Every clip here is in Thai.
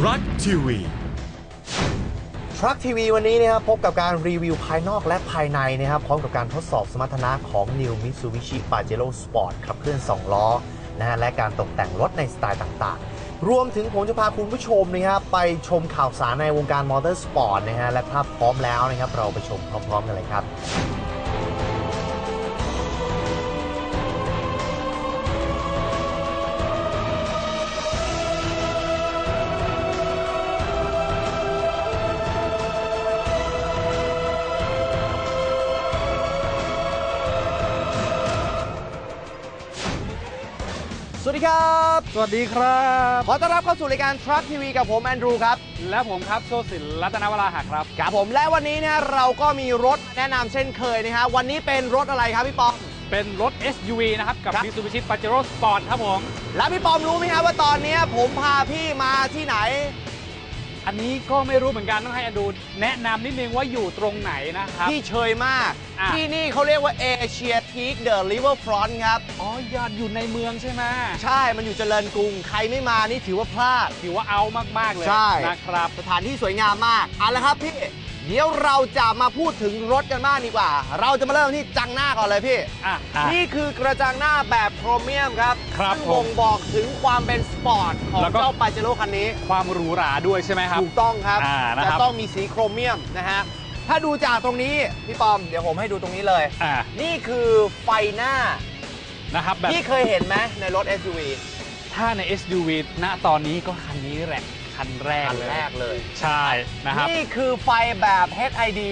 Truck TV ทรัคทีวีวันนี้นะครับพบกับการรีวิวภายนอกและภายในนะครับพร้อมกับการทดสอบสมรรถนะของ New Mitsubishi Pajero Sport ขับเคลื่อน 2 ล้อนะฮะและการตกแต่งรถในสไตล์ต่างๆ รวมถึงผมจะพาคุณผู้ชมนะครับไปชมข่าวสารในวงการมอเตอร์สปอร์ตนะฮะและถ้าพร้อมแล้วนะครับเราไปชมพร้อมๆกันเลยครับ สวัสดีครับ ขอต้อนรับเข้าสู่รายการ Truck TV กับผมแอนดรูครับ และผมครับโชติศิลป์รัตนวราหะครับ ครับผมและวันนี้เนี่ยเราก็มีรถแนะนำเช่นเคยนะฮะวันนี้เป็นรถอะไรครับพี่ปอม เป็นรถ SUV นะครับ กับ ครับ Mitsubishi Pajero Sport ครับผม แล้วพี่ปอมรู้ไหมครับว่าตอนเนี้ยผมพาพี่มาที่ไหน อันนี้ก็ไม่รู้เหมือนกันต้องให้อดูแนะนำนิดนึงว่าอยู่ตรงไหนนะครับ ที่เชยมาก อะ ที่นี่เขาเรียกว่า Asia Peak The Riverfront ครับ อ๋อญาติอยู่ในเมืองใช่ไหมใช่ มันอยู่เจริญกรุง ใครไม่มานี่ถือว่าพลาด ถือว่าเอามากๆเลยใช่ นะครับ สถานที่สวยงามมากเอาละครับพี่ เดี๋ยวเราจะมาพูดถึงรถกันมากดีกว่า เราจะมาเริ่มที่จังหน้าก่อนเลยพี่ อะอะ นี่คือกระจังหน้าแบบโครเมียมครับครับซึ่งผมบ่งบอกถึงความเป็นสปอร์ตของแล้วก็ เจ้าปาเจโร่คันนี้ ความหรูหราด้วยใช่ไหมครับ ถูกต้องครับ อ่านะจะครับ ต้องมีสีโครเมียมนะฮะ ถ้าดูจากตรงนี้ พี่ปอม เดี๋ยวผมให้ดูตรงนี้เลย อ่านี่คือไฟหน้า นะครับแบบ ที่เคยเห็นไหมในรถ SUV ถ้าใน SUV ณตอนนี้ก็คันนี้แหละ คันแรกคันเลยแรกเลย ใช่นะครับ นี่คือไฟแบบ HID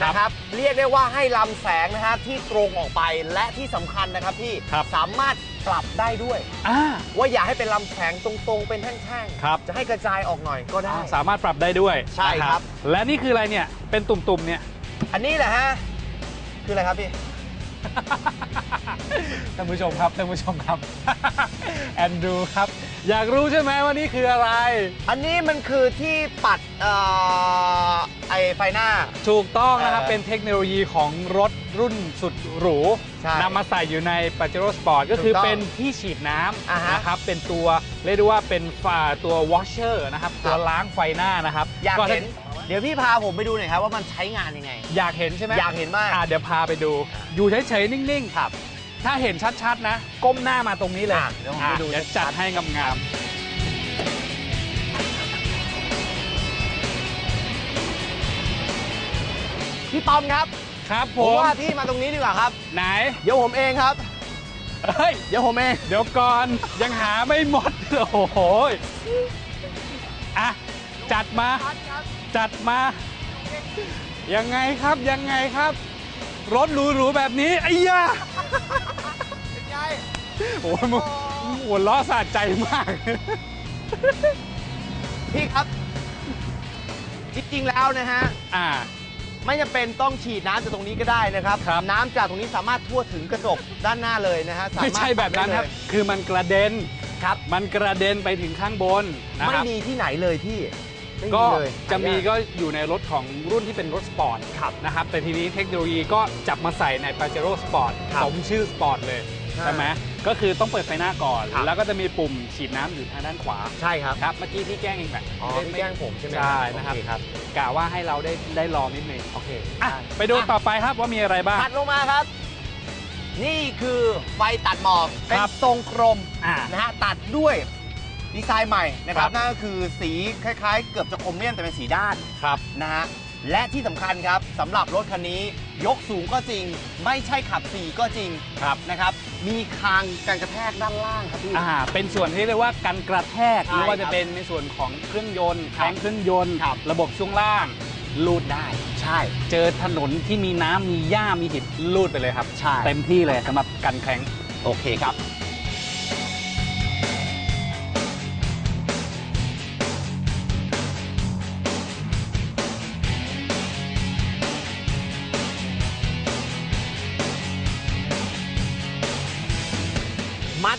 ครับนะครับ เรียกได้ว่าให้ลำแสงนะฮะที่ตรงออกไปและที่สำคัญนะครับพี่ครับ สามารถปรับได้ด้วย อ่า ว่าอย่าให้เป็นลำแสงตรงๆเป็นแท่งครับ จะให้กระจายออกหน่อยก็ได้ สามารถปรับได้ด้วยใช่นะครับและนี่คืออะไรเนี่ยเป็นตุ่มๆเนี่ย อันนี้แหละฮะ คืออะไรครับพี่ ท่านผู้ชมครับท่านผู้ชมครับ แอนดรูครับ อยากรู้ใช่ไหมว่านี่คืออะไร อันนี้มันคือที่ปัดเอ่อไอไฟหน้า ถูกต้องนะครับ เอ่อเป็นเทคโนโลยีของรถรุ่นสุดหรูใช่นำมาใส่อยู่ใน Pajero Sport ก็คือถูกต้องเป็นที่ฉีดน้อ่าฮะำนะครับ เป็นตัวเรียกได้ว่าเป็นฝาตัว washer นะครับ ครับ ตัวล้างไฟหน้านะครับอยากถ้เห็น เดี๋ยวพี่พาผมไปดูหน่อยครับว่ามันใช้งานยังไง อยากเห็นใช่ไหมอยากเห็นมาก อะเดี๋ยวพาไปดู อยู่เฉยๆนิ่งๆครับ ถ้าเห็นชัดๆนะ ก้มหน้ามาตรงนี้เลยอะเดี๋ยวผมไปดู อะเดี๋ยวจัดให้งามพี่ปอมครับๆครับผผมมว่าพี่มาตรงนี้ดีกว่าครับ ไหนเดี๋ยวผมเองครับ เฮ้ย เดี๋ยวผมเอง เดี๋ยวก่อนยังหาไม่หมด โอ้โหอะ จัดมา จัดมา ยังไงครับยังไงครับ รถหรูๆแบบนี้ไอ้ยา เป็นไง โอ้ยมึงหัวล้อสะใจมาก พี่ครับ จริงๆแล้วนะฮะ อ่า ไม่จำเป็นต้องฉีดน้ำจากตรงนี้ก็ได้นะครับ ครับ น้ำจากตรงนี้สามารถทั่วถึงกระจกด้านหน้าเลยนะฮะสาารถไม่ใช่แบบนั้นครับปได้เลยคือมันกระเด็น ครับ มันกระเด็นไปถึงข้างบนนะไม่ครับ มีที่ไหนเลยพี่ ไม่ก็มีเลยจะมีหายากก็อยู่ในรถของรุ่นที่เป็นรถสปอร์ตครับนะครับ แต่ทีนี้เทคโนโลยีก็จับมาใส่ใน Pajero Sport ครับสมชื่อสปอร์ตเลยใช่ใช่ไหมก็คือต้องเปิดไฟหน้าก่อน ครับ แล้วก็จะมีปุ่มฉีดน้ำอยู่ทางด้านขวาใช่ครับครับเมื่อกี้พี่แกล้งเองแบบอ๋อไม่พี่แกล้งผมใช่ไหมใช่นะครับโอเครับกะว่าให้เราได้ได้ลองนิดนึงโอเคอะได้ไปดูต่อไปครับว่ามีอะไรบ้าง ถัดลงมาครับ นี่คือไฟตัดหมอกเป็นครับ ทรงกลมอ่านะฮะตัดด้วย ดีไซน์ใหม่นะครับครับ นั่นก็คือสีคล้ายๆ เกือบจะคมเมียมแต่เป็นสีด้านครับ นะฮะและที่สำคัญครับสำหรับรถคันนี้ยกสูงก็จริง ไม่ใช่ขับสี่ก็จริงครับ นะครับ มีคางกันกระแทกด้านล่างครับพี่ อ่า เป็นส่วนที่เรียกว่ากันกระแทกใช่ไม่ว่าคจะรับเป็นในส่วนของเครื่องยนต์ครับแทงเครื่องยนต์ ครับ ระบบช่วงล่างลูดได้ ใช่เจอถนนที่มีน้ำมีหญ้ามีหินลูดไปเลยครับ ใช่เต็มที่เลยสำหรับกันแข็ง โอเคครับ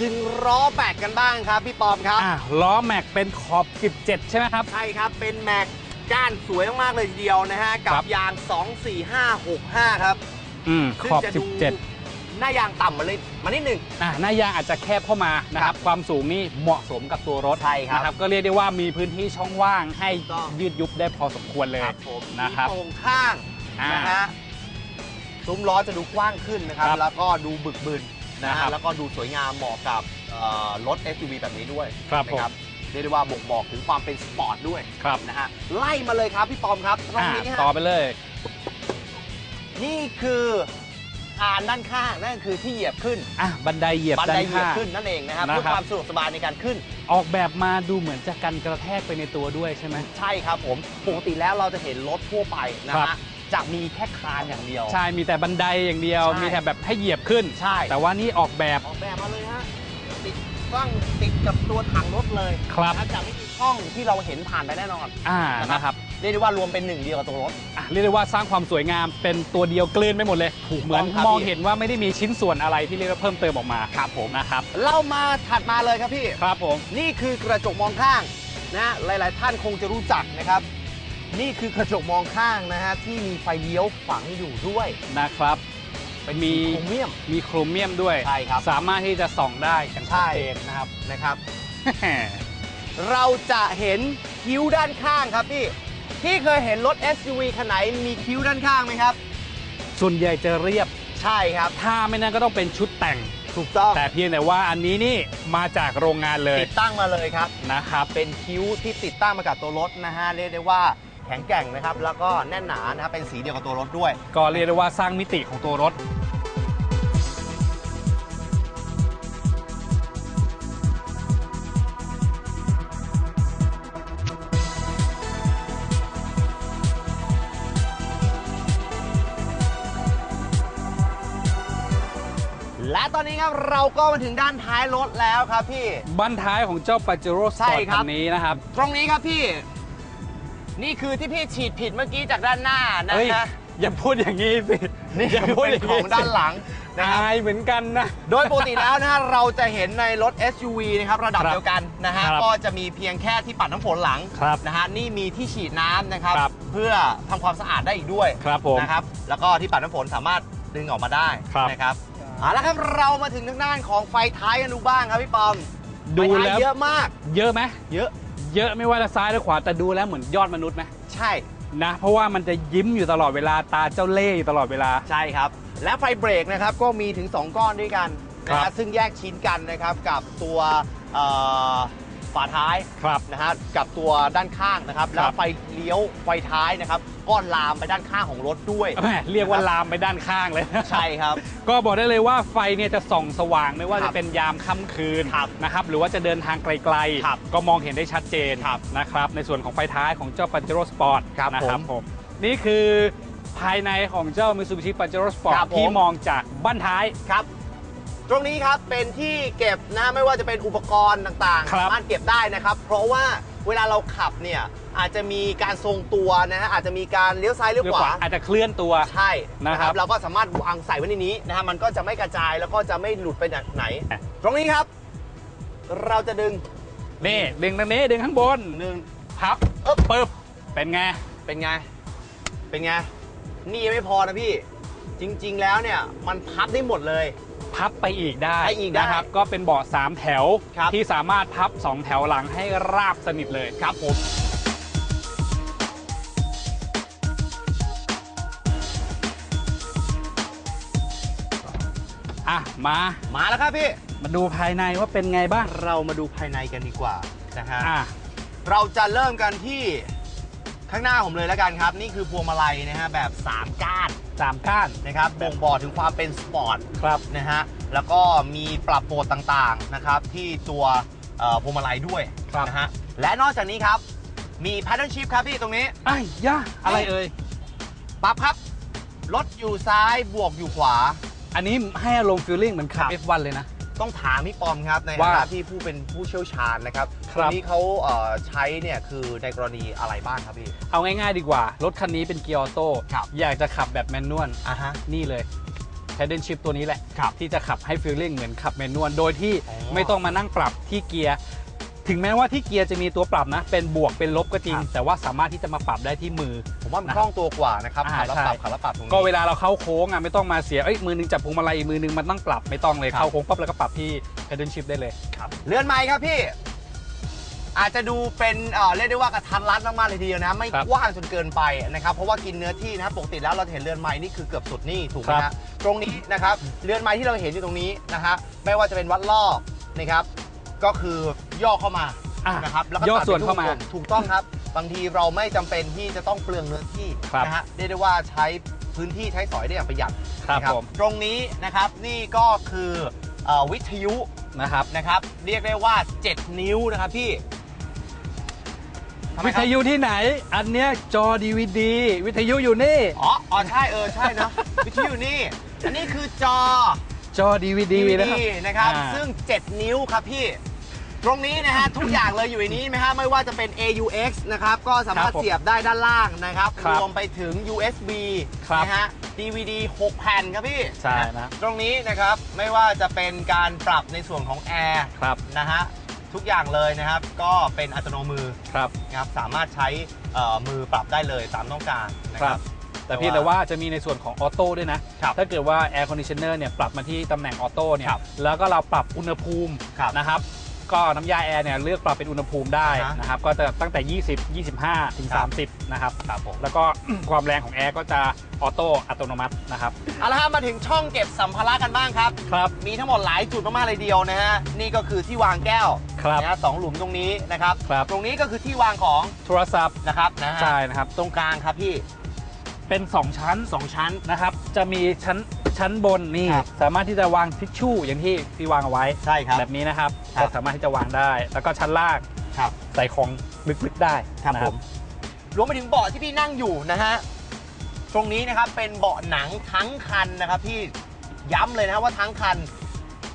ถึงล้อแบกกันบ้างครับพี่ปอมครับ อะล้อแม็กเป็นขอบ 17 ใช่ไหมครับ ใช่ครับ เป็นแม็กก้านสวยมากๆเลยทีเดียวนะฮะ กัครับบยาง 24565 ครับอืมซึ่ขงอบจะดู17หน้ายางต่ำมาเลยมานิดหนึ่ง อะหน้ายางอาจจะแคบเข้ามานะครับครับความสูงนี่เหมาะสมกับตัวรถใช่ครับ นะครับก็เรียกได้ว่ามีพื้นที่ช่องว่างให้ถูกต้องยืดยุบได้พอสมควรเลยครับผมนะครับมีโป่งข้างอ่านนะฮะซุ้มล้อจะดูกว้างขึ้นนะครับ ครับ แล้วก็ดูบึกบึน นะครัฮะบแล้วก็ดูสวยงามเหมาะกับเอ่อรถ SUV แบบนี้ด้วยครับนะผมเรียกได้ว่าบ่งบอกถึงความเป็นสปอร์ตด้วยครับนะฮะไล่มาเลยครับพี่ปอมครับตรงอะนี้ฮะ ต่อไปเลย นี่คือคานด้านข้างนั่นคือที่เหยียบขึ้นอะบันไดเหยียบบันด้าไดนเหยียบข้าง ขึ้นนั่นเองนะครับนะครับ เพื่อความสะดวกสบายในการขึ้นออกแบบมาดูเหมือนจะกันกระแทกไปในตัวด้วยใช่ไหม ใช่ครับผมปกติแล้วเราจะเห็นรถทั่วไปนะครัฮะบ จะมีแค่คานอย่างเดียว ใช่มีแต่บันไดอย่างเดียว ใช่ มีแต่แบบให้เหยียบขึ้น ใช่แต่ว่านี่ออกแบบออกแบบมาเลยฮะติดกล้องติดกับตัวถังรถเลยครับนะจะไม่มีช่องที่เราเห็นผ่านไปแน่นอน อ่านะครับเรียกได้ว่ารวมเป็นหนึ่งเดียวกับตัวรถ อะเรียกได้ว่าสร้างความสวยงามเป็นตัวเดียวกลืนไปหมดเลยถูกต้องเหมือนครับมองพี่ เห็นว่าไม่ได้มีชิ้นส่วนอะไรที่เรียกว่าเพิ่มเติมออกมาครับผมนะครับ เรามาถัดมาเลยครับพี่ ครับผม นี่คือกระจกมองข้างนะหลาย ๆ ท่านคงจะรู้จักนะครับ นี่คือกระจกมองข้างนะฮะที่มีไฟเลี้ยวฝังอยู่ด้วยนะครับเป็นมีโครเมียม มีโครเมียมด้วยใช่ครับสามารถที่จะส่องได้อย่างชัดใช่เจนนะครับนะครับ เราจะเห็นคิ้วด้านข้างครับพี่พี่เคยเห็นรถ SUV คันไหนมีคิ้วด้านข้างไหมครับ ส่วนใหญ่จะเรียบใช่ครับ ถ้าไม่นั้นก็ต้องเป็นชุดแต่งถูกต้องแต่เพียงแต่ว่าอันนี้นี่มาจากโรงงานเลยติดตั้งมาเลยครับนะครับเป็นคิ้วที่ติดตั้งมากับตัวรถนะฮะเรียกได้ว่า แข็งแกร่งนะครับ แล้วก็แน่นหนานะครับเป็นสีเดียวกับตัวรถด้วย ก็เรียกได้ว่าสร้างมิติของตัวรถ และตอนนี้ครับเราก็มาถึงด้านท้ายรถแล้วครับพี่ บั้นท้ายของเจ้า Pajero ใช่ Sport ครัคับนนี้นะครับ ตรงนี้ครับพี่ นี่คือที่พี่ฉีดผิดเมื่อกี้จากด้านหน้านะเฮ้ยฮะอย่าพูดอย่างนี้สินี่อย่าคือพูดเป็นของด้านหลังนะครับอายเหมือนกันนะ โดยปกติแล้วนะฮะเราจะเห็นในรถ SUV นะครับระดับครับเดียวกันนะฮะครับก็จะมีเพียงแค่ที่ปัดน้ำฝนหลังครับนะฮะนี่มีที่ฉีดน้ำนะครับ ครับเพื่อทำความสะอาดได้อีกด้วยครับผมนะครับแล้วก็ที่ปัดน้ำฝนสามารถดึงออกมาได้ครับ นะครับเอาละครับเรามาถึงทางด้านของไฟท้ายกันดูบ้างครับพี่ปอมดูไฟท้ายแล้วเยอะมาก เยอะไหมเยอะ เยอะไม่ว่าจะซ้ายหรือขวาแต่ดูแล้วเหมือนยอดมนุษย์ไหมใช่ นะ เพราะว่ามันจะยิ้มอยู่ตลอดเวลาตาเจ้าเล่ห์อยู่ตลอดเวลา ใช่ครับ และไฟเบรกนะครับก็มีถึง 2 ก้อนด้วยกันนะครัฮะบซึ่งแยกชิ้นกันนะครับกับตัวเอ่อ ฝาท้ายครับนะฮะกับตัวด้านข้างนะครับแล้วไฟเลี้ยวไฟท้ายนะครับก็ลามไปด้านข้างของรถด้วยแหมเรียกว่าลามไปด้านข้างเลยใช่ครับ ก็บอกได้เลยว่าไฟเนี่ยจะส่องสว่างไม่ว่าครัจะบเป็นยามค่ำคืนครับนะครับหรือว่าจะเดินทางไกลครับๆก็มองเห็นได้ชัดเจนครับนะครับในส่วนของไฟท้ายของเจ้า Pajero Sport ครับนะผมผมนี่คือภายในของเจ้า Mitsubishi Pajero Sport ครับผมที่มองจากบ้านท้ายครับ ตรงนี้ครับเป็นที่เก็บนะไม่ว่าจะเป็นอุปกรณ์ต่างๆ ครับ สามารถเก็บได้นะครับ เพราะว่าเวลาเราขับเนี่ยอาจจะมีการทรงตัวนะฮะอาจจะมีการเลี้ยวซ้ายเลี้ยวหรือขขวาวาอาจจะเคลื่อนตัว ใช่นะครับเราก็สามารถวางใส่ไว้ในนี้นะฮะมันก็จะไม่กระจายแล้วก็จะไม่หลุดไปไหนตรงนี้ครับ เราจะดึงนี่ดึงตรงนี้ดึงข้างบนหนึ่ง พับเอ๊บ ปึ๊บเป็นไง เป็นไง เป็นไง นี่ยังไม่พอนะพี่ จริง ๆ แล้วเนี่ย มันพับได้หมดเลย พับไปอีกได้ไปอีกได้นะครับ ก็เป็นเบาะ3แถวครับ ที่สามารถพับ 2 แถวหลังให้ราบสนิทเลยครับผม อะมามาแล้วครับพี่ มาดูภายในว่าเป็นไงบ้างเรามาดูภายในกันดีกว่านะฮะ อะเราจะเริ่มกันที่ ข้างหน้าผมเลยแล้วกันครับ นี่คือพวงมาลัยนะฮะแบบ 3 ก้านสามก้านนะครับบ่งบอกถึงความเป็นสปอร์ตครับนะฮะแล้วก็มีปรับโหมดต่างๆนะครับที่ตัวเอ่อพวงมาลัยด้วยครับนะฮะและนอกจากนี้ครับมี pattern shift ครับพี่ตรงนี้ ไอ้ย่าอะไรเอ่ยปรับครับรถอยู่ซ้ายบวกอยู่ขวา อันนี้ให้อารมณ์ฟีลลิ่งเหมือนขับ ครับ F1 เลยนะ ต้องถามพี่ปอมครับในฐาว่านะที่ผู้เป็นผู้เชี่ยวชาญนะครับครับ นนี้เขาเอ่อใช้เนี่ยคือในกรณีอะไรบ้างครับพี่ เอาง่ายๆดีกว่า รถคันนี้เป็นเกียร์ออโต้ครับ อยากจะขับแบบแมนนวลอะฮะ นี่เลย Pedal Shift ตัวนี้แหละ ครับที่จะขับให้ฟีลลิ่งเหมือนขับแมนนวลโดยที่อ๋อ ไม่ต้องมานั่งปรับที่เกียร์ ถึงแม้ว่าที่เกียร์จะมีตัวปรับนะ เป็นบวกเป็นลบก็จริงครับแต่ว่าสามารถที่จะมาปรับได้ที่มือ ผมว่ามันคล่องตัวกว่านะครับอ่าขับแล้วปรับใช่ขับแล้วปรับตรงนี้ ก็เวลาเราเข้าโค้งอะไม่ต้องมาเสียเอ้ยมือหนึงจับพวงมาลัยอีกมือหนึงมันต้องปรับไม่ต้องเลยครับ เข้าโค้งปั๊บแล้วก็ปรับที่ pedal shift ได้เลยครับเรือนไม้ครับพี่ อาจจะดูเป็นเอ่อเรียกได้ว่ากระทันรัดมากๆเลยทีเดียวนะ ไม่ครับกว้างจนเกินไปนะครับ เพราะว่ากินเนื้อที่นะครับปกติแล้วเราจะเห็นเรือนไม้นี่คือเกือบสุดนี่ถูกไหมครัฮะบ ตรงนี้นะครับเรือนไม้ที่เราเห็นอยู่ตรงนี้นะฮะไม่ว่าจะเป็นวัดรอบนะครับ ก็คือย่อเข้ามาอะนะครับแล้วก็ย่อตัดส่วนป็เข้ามารูปทรงถูกต้องครับ บางทีเราไม่จำเป็นที่จะต้องเปลืองเนื้อที่ครับนะฮะเรียกได้ว่าใช้พื้นที่ใช้สอยได้อย่างประหยัดครับนะผม ตรงนี้นะครับนี่ก็คือเอ่อวิทยุนะครับนะครับ เรียกได้ว่า 7 นิ้วนะครับพี่ทำไมวิครัทบยุที่ไหน อันเนี้ยจอ DVD วิทยุอยู่นี่ อ๋ออ๋อใช่เออใช่นะ วิทยุนี่ อันนี้คือจอ จอ DVD นะครับนะครับ อ่า ซึ่ง 7 นิ้วครับพี่ ตรงนี้นะฮะ ทุกอย่างเลยอยู่ในนี้ไหมฮะไม่ว่าจะเป็น AUX นะครับ ก็สามารถครับผมเสียบได้ด้านล่างนะครับ ครับรวมไปถึง USB ครับนะฮะ DVD 6 แผ่นครับพี่ใช่นะ ตรงนี้นะครับ ไม่ว่าจะเป็นการปรับในส่วนของแอร์ครับ นะฮะ ทุกอย่างเลยนะครับ ก็เป็นอัตโนมือ ครับ นะครับสามารถใช้เอ่อมือปรับได้เลยตามต้องการนะคครัรับ บ แต่เพียงแต่ว่าจะมีในส่วนของออโต้ด้วยนะครับถ้าเกิดว่า Air Conditioner เนี่ยปรับมาที่ตำแหน่งออโต้เนี่ยครับแล้วก็เราปรับอุณหภูมิครับนะครับ ก็น้ำยาแอร์เนี่ยเลือกปรับเป็นอุณหภูมิได้อ่าฮะนะครับ ก็จะตั้งแต่ 20 25 ถึงครับ30 นะครับครับผมแล้วก็ความแรงของแอร์ก็จะออโต้อัตโนมัตินะครับ เอาละฮะมาถึงช่องเก็บสัมภาระกันบ้างครับ ครับ มีทั้งหมดหลายจุดมากๆเลยเดียวนะฮะ นี่ก็คือที่วางแก้วครับนะฮะสองหลุมตรงนี้นะครับครับ ตรงนี้ก็คือที่วางของโทรศัพท์นะครับนะฮะใช่นะครับ ตรงกลางครับพี่ เป็น 2 ชั้นสองชั้นนะครับ จะมีชั้นชั้นบนนี่ครับสามารถที่จะวางทิชชู่อย่างที่พี่วางเอาไว้ใช่ครับแบบนี้นะครับครับ ก็สามารถที่จะวางได้ แล้วก็ชั้นล่างครับ ใส่ของลึกๆได้ครับนะผม รวมไปถึงเบาะที่พี่นั่งอยู่นะฮะ ตรงนี้นะครับเป็นเบาะหนังทั้งคันนะครับพี่ ย้ำเลยนะว่าทั้งคัน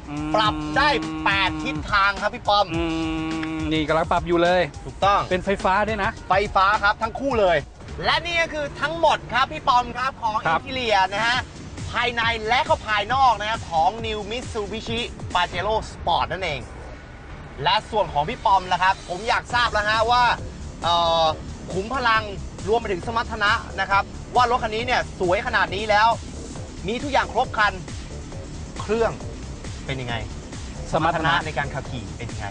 อืมปรับได้ 8 ทิศทางครับพี่ปอม อืมนี่กำลังปรับอยู่เลย ถูกต้อง เป็นไฟฟ้าด้วยนะ ไฟฟ้าครับทั้งคู่เลย และนี่ก็คือทั้งหมดครับพี่ปอมครับของครัอิบ นทีเลียนะฮะ ภายในและก็ภายนอกนะฮะของ New Mitsubishi Pajero Sport นั่นเอง และส่วนของพี่ปอมนะครับ ผมอยากทราบแล้วฮะว่าเอ่อขุมพลังรวมไปถึงสมรรถนะนะครับ ว่ารถคันนี้เนี่ย สวยขนาดนี้แล้ว มีทุกอย่างครบครัน เครื่องเป็นยังไงสมรรถนะในการขับขี่เป็นยังไง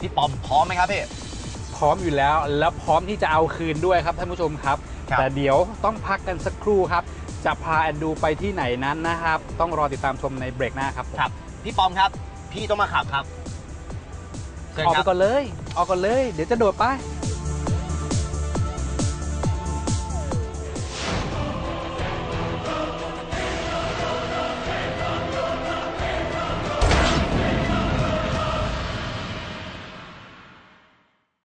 พี่ปอมพร้อมไหมครับพี่ พร้อมอยู่แล้ว แล้วพร้อมที่จะเอาคืนด้วยครับท่านผู้ชมครับ ครับแต่เดี๋ยวต้องพักกันสักครู่ครับ จะพาแอนดูไปที่ไหนนั้นนะครับ ต้องรอติดตามชมในเบรกหน้าครับผมครับ พี่ปอมครับ พี่ต้องมาขับครับเชิญออกคไปรับ ก่อนเลย ออกก่อนเลย เดี๋ยวจะโดดไป